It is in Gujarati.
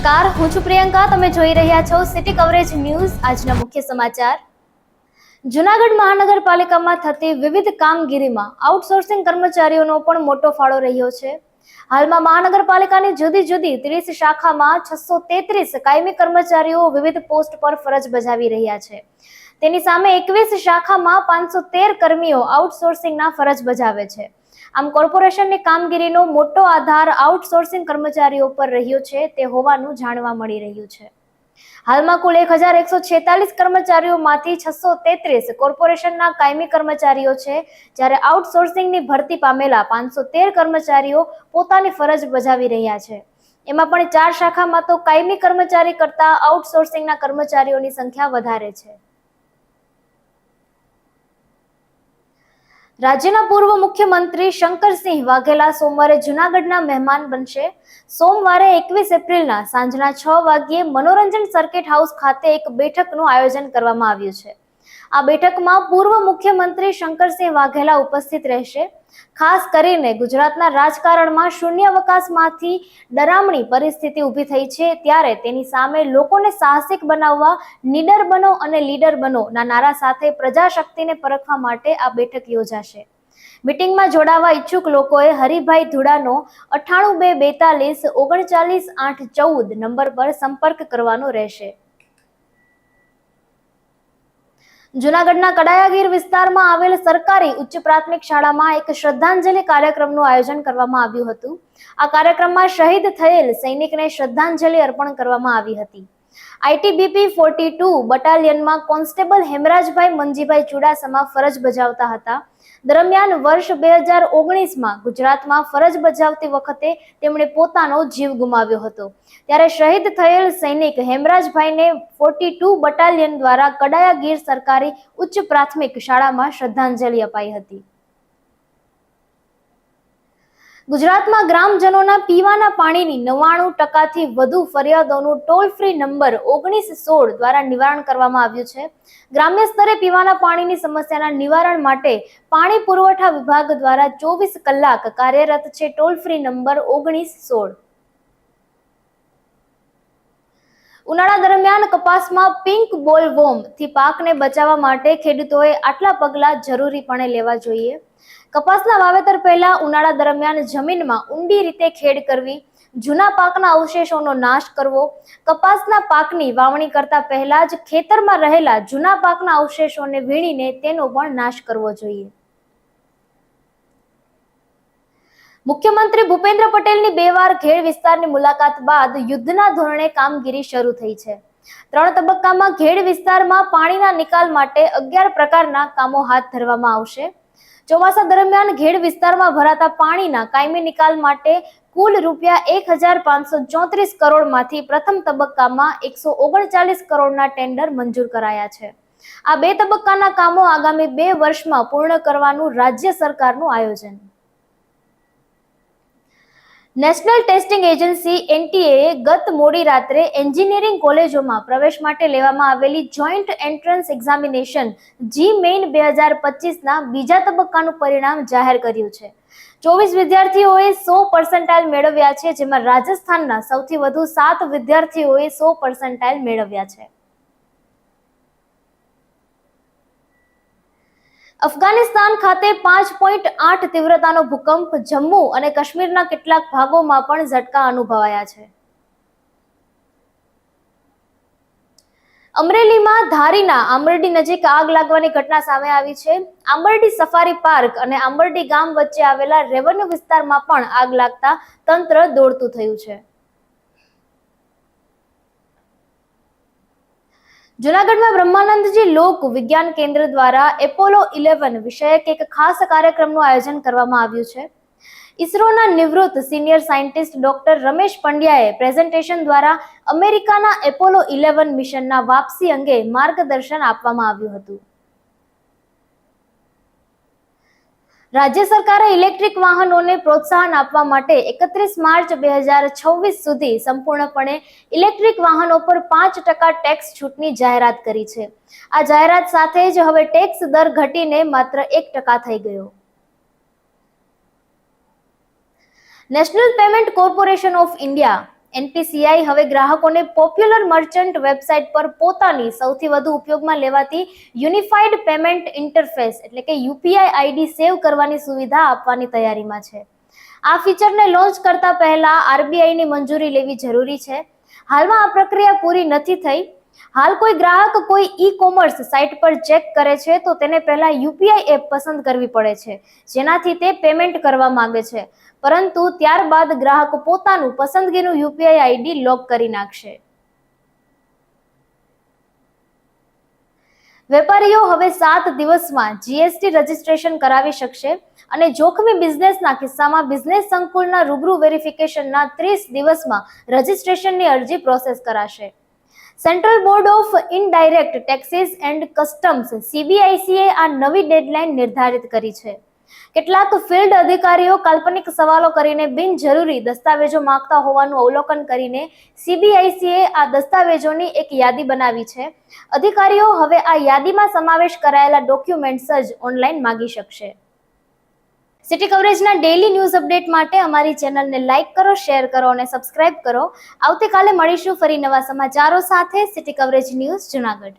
નમસ્કાર. હું છું પ્રિયંકા. તમે જોઈ રહ્યા છો સિટી કવરેજ ન્યૂઝ, આજના મુખ્ય સમાચાર. જુનાગઢ મહાનગરપાલિકામાં થતી વિવિધ કામગીરીમાં આઉટસોર્સિંગ કર્મચારીઓનો પણ મોટો ફાળો રહ્યો છે. હાલમાં મહાનગરપાલિકાની જુદી જુદી ત્રીસ શાખામાં છસો તેત્રીસ કાયમી કર્મચારીઓ વિવિધ પોસ્ટ પર ફરજ બજાવી રહ્યા છે. તેની સામે એકવીસ શાખામાં પાંચસો તેર કર્મીઓ આઉટસોર્સિંગના ફરજ બજાવે છે. આમ કોર્પોરેશનની કામગીરીનો મોટો આધાર આઉટસોર્સિંગ કર્મચારીઓ પર રહ્યો છે, તે હોવાનું જાણવા મળી રહ્યું છે. હાલમાં કુલ એક હજાર એકસો છેતાલીસ કર્મચારીઓમાંથી છસો તેત્રીસ કોર્પોરેશનના કાયમી કર્મચારીઓ છે, જ્યારે આઉટસોર્સિંગની ભરતી પામેલા પાંચસો તેર કર્મચારીઓ પોતાની ફરજ બજાવી રહ્યા છે. એમાં પણ ચાર શાખામાં તો કાયમી કર્મચારી કરતા આઉટસોર્સિંગના કર્મચારીઓની સંખ્યા વધારે છે. રાજ્યના પૂર્વ મુખ્યમંત્રી શંકરસિંહ વાઘેલા સોમવારે જુનાગઢના મહેમાન બનશે. સોમવારે એકવીસ એપ્રિલના સાંજના છ વાગ્યે મનોરંજન સર્કિટ હાઉસ ખાતે એક બેઠકનું આયોજન કરવામાં આવ્યું છે. આ બેઠકમાં પૂર્વ મુખ્યમંત્રી શંકરસિંહ વાઘેલા ઉપસ્થિત રહેશે. ખાસ કરીને ગુજરાતના રાજકારણમાં શૂન્યાવકાશમાંથી ડરામણી પરિસ્થિતિ ઊભી થઈ છે ત્યારે તેની સામે લોકોને સાહસિક બનાવવા, નીડર બનો અને લીડર બનો ના નારા સાથે પ્રજાશક્તિને પરખવા માટે આ બેઠક યોજાશે. મીટિંગમાં જોડાવા ઈચ્છુક લોકોએ હરિભાઈ ધુડાનો અઠ્ઠાણું બે બેતાલીસ ઓગણચાલીસ આઠ ચૌદ નંબર પર સંપર્ક કરવાનો રહેશે. જુનાગઢના કડાયાગીર વિસ્તારમાં આવેલ સરકારી ઉચ્ચ પ્રાથમિક શાળામાં એક શ્રદ્ધાંજલિ કાર્યક્રમનું આયોજન કરવામાં આવ્યું હતું. આ કાર્યક્રમમાં શહીદ થયેલ સૈનિકને શ્રદ્ધાંજલિ અર્પણ કરવામાં આવી હતી. આઈટીબીપી ફોર્ટી ટુ બટાલિયનમાં કોન્સ્ટેબલ હેમરાજભાઈ મંજીભાઈ ચુડાસમા ફરજ બજાવતા હતા. દરમિયાન વર્ષ બે હજાર ઓગણીસમાં ગુજરાતમાં ફરજ બજાવતી વખતે તેમણે પોતાનો જીવ ગુમાવ્યો હતો. ત્યારે શહીદ થયેલ સૈનિક હેમરાજભાઈને ફોર્ટી ટુ બટાલિયન દ્વારા કડાયા ગીર સરકારી ઉચ્ચ પ્રાથમિક શાળામાં શ્રદ્ધાંજલિ અપાઈ હતી. ગુજરાતમાં ગ્રામજનોના પીવાના પાણીની નવ્વાણું ટકાથી વધુ ફરિયાદોનું ટોલ ફ્રી નંબર ઓગણીસ સોળ દ્વારા નિવારણ કરવામાં આવ્યું છે. ગ્રામ્ય સ્તરે પીવાના પાણીની સમસ્યાના નિવારણ માટે પાણી પુરવઠા વિભાગ દ્વારા ચોવીસ કલાક કાર્યરત છે ટોલ ફ્રી નંબર ઓગણીસ સોળ. ઉનાળા દરમિયાન કપાસમાં પિંક બોલ વોમ પાકને બચાવવા માટે ખેડૂતોએ આટલા પગલાં જરૂરીપણે લેવા જોઈએ. કપાસના વાવેતર પહેલા ઉનાળા દરમિયાન જમીનમાં ઊંડી રીતે ખેડ કરવી, જૂના પાકના અવશેષોનો નાશ કરવો, કપાસના પાકની વાવણી કરતા પહેલા જ ખેતરમાં રહેલા જૂના પાકના અવશેષોને વીણીને તેનો પણ નાશ કરવો જોઈએ. મુખ્યમંત્રી ભૂપેન્દ્ર પટેલની બે વાર ઘેડ વિસ્તારની મુલાકાત બાદ યુદ્ધના ધોરણે કામગીરી શરૂ થઈ છે. ત્રણ તબક્કામાં ઘેડ વિસ્તારમાં પાણીના નિકાલ માટે અગિયાર પ્રકારના કામો હાથ ધરવામાં આવશે. ચોમાસા દરમિયાન ઘેડ વિસ્તારમાં ભરાતા પાણીના કાયમી નિકાલ માટે કુલ રૂપિયા એક હજાર પાંચસો ચોત્રીસ કરોડમાંથી પ્રથમ તબક્કામાં એકસો ઓગણચાલીસ કરોડના ટેન્ડર મંજૂર કરાયા છે. આ બે તબક્કાના કામો આગામી બે વર્ષમાં પૂર્ણ કરવાનું રાજ્ય સરકારનું આયોજન. નેશનલ ટેસ્ટિંગ એજન્સી એનટીએ ગત મોડી રાત્રે એન્જિનિયરિંગ કોલેજોમાં પ્રવેશ માટે લેવામાં આવેલી joint entrance examination JEE main બે હજાર પચીસના બીજા તબક્કાનું પરિણામ જાહેર કર્યું છે. ચોવીસ વિદ્યાર્થીઓએ સો પર્સન્ટાઇલ મેળવ્યા છે, જેમાં રાજસ્થાનના સૌથી વધુ સાત વિદ્યાર્થીઓએ સો પર્સન્ટાઇલ મેળવ્યા છે. અફઘાનિસ્તાન ખાતે પાંચ પોઈન્ટ આઠ તીવ્રતાનો ભૂકંપ જમ્મુ અને કાશ્મીરના કેટલાક ભાગોમાં પણ ઝટકા અનુભવાયા છે. અમરેલીમાં ધારીના આંબરડી નજીક આગ લાગવાની ઘટના સામે આવી છે. આંબરડી સફારી પાર્ક અને આંબરડી ગામ વચ્ચે આવેલા રેવન્યુ વિસ્તારમાં પણ આગ લાગતા તંત્ર દોડતું થયું છે. જુનાગઢમાં બ્રહ્માનંદજી લોક વિજ્ઞાન કેન્દ્ર દ્વારા એપોલો ઇલેવન વિષયક એક ખાસ કાર્યક્રમનું આયોજન કરવામાં આવ્યું છે. ઇસરોના નિવૃત્ત સિનિયર સાયન્ટિસ્ટ ડોક્ટર રમેશ પંડ્યાએ પ્રેઝન્ટેશન દ્વારા અમેરિકાના એપોલો ઇલેવન મિશનના વાપસી અંગે માર્ગદર્શન આપવામાં આવ્યું હતું. રાજ્ય સરકારે ઇલેક્ટ્રિક વાહનોને પ્રોત્સાહન આપવા માટે એકત્રીસ માર્ચ બે હજાર છવ્વીસ સુધી સંપૂર્ણપણે ઇલેક્ટ્રિક વાહનો પર પાંચ ટકા ટેક્સ છૂટની જાહેરાત કરી છે. આ જાહેરાત સાથે જ હવે ટેક્સ દર ઘટીને માત્ર એક ટકા થઈ ગયો. National payment corporation of India NPCI હવે ગ્રાહકોને પોપ્યુલર મર્ચન્ટ વેબસાઇટ પર પોતાની સૌથી વધુ ઉપયોગમાં લેવાતી યુનિફાઈડ પેમેન્ટ ઇન્ટરફેસ, એટલે કે યુપીઆઈ આઈડી સેવ કરવાની સુવિધા આપવાની તૈયારીમાં છે. આ ફીચરને લોન્ચ કરતા પહેલા આરબીઆઈની મંજૂરી લેવી જરૂરી છે. હાલમાં આ પ્રક્રિયા પૂરી નથી થઈ હાલ કોઈ ગ્રાહક કોઈ ઈ કોમર્સ સાઇટ પર ચેક કરે છે, તો તેને પહેલા યુપીઆઈ એપ પસંદ કરવી પડે છે, જેનાથી તે પેમેન્ટ કરવા માંગે છે. પરંતુ ત્યારબાદ ગ્રાહક પોતાનું પસંદગીનું યુપીઆઈ આઈડી લોક કરી નાખશે. વેપારીઓ હવે સાત દિવસમાં જીએસટી રજીસ્ટ્રેશન કરાવી શકશે અને જોખમી બિઝનેસના કિસ્સામાં બિઝનેસ સંકુલના રૂબરૂ વેરિફિકેશનના ત્રીસ દિવસમાં રજીસ્ટ્રેશનની અરજી પ્રોસેસ કરાશે. Central board of indirect taxes and customs સીબીઆઈસીએ આ નવી ડેડલાઇન નિર્ધારિત કરી છે. કેટલાક ફિલ્ડ અધિકારીઓ કાલ્પનિક સવાલો કરીને બિનજરૂરી દસ્તાવેજો માંગતા હોવાનું અવલોકન કરીને સીબીઆઈસીએ આ દસ્તાવેજોની એક યાદી બનાવી છે. અધિકારીઓ હવે આ યાદીમાં સમાવેશ કરાયેલા ડોક્યુમેન્ટ્સ જ ઓનલાઈન માંગી શકશે. સિટી કવરેજના ડેઇલી ન્યૂઝ અપડેટ માટે અમારી ચેનલને લાઇક કરો શેર કરો અને સબસ્ક્રાઇબ કરો. આવતીકાલે મળીશું ફરી નવા સમાચારો સાથે. City coverage news Junagadh.